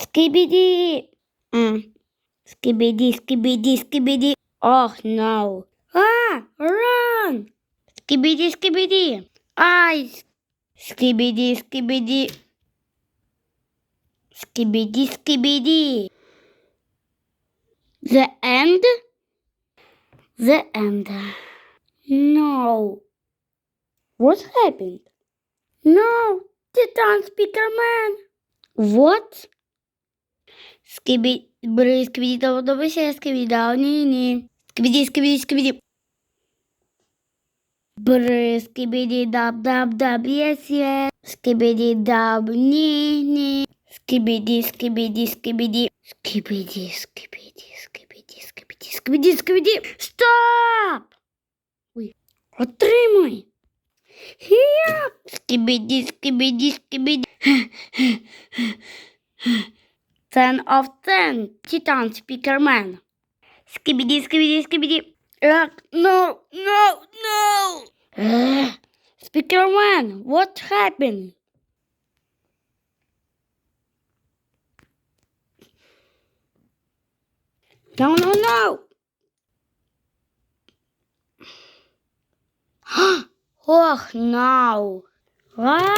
Skibidi. Mm. Skibidi, skibidi, skibidi. Oh no. Ah, run. Skibidi, skibidi. Eyes, Skibidi, skibidi. Skibidi, skibidi. The end? The end. No. What happened? No, the Titan Speaker Man. What? Скибі... Бери, скибіді, давай, ще скибіді, да, ні, ні. Скибіді, скибіді, скибіді. Бри, скибіді, даб, даб, даб, єс, єс. Скибіді, даб, ні, ні. Скибіді, скибіді, скибіді. Скибіді, скибіді, скибіді, скибіді, скибіді, скибіді. Стоп! Ой, отримай. Хія! Скибіді, скибіді, скибіді. Ten of ten, Titan Speakerman. Skibidi, skibidi, skibidi. Ugh, no, no, no. Ugh. Speakerman, what happened? No, no, no. oh, no. Ah.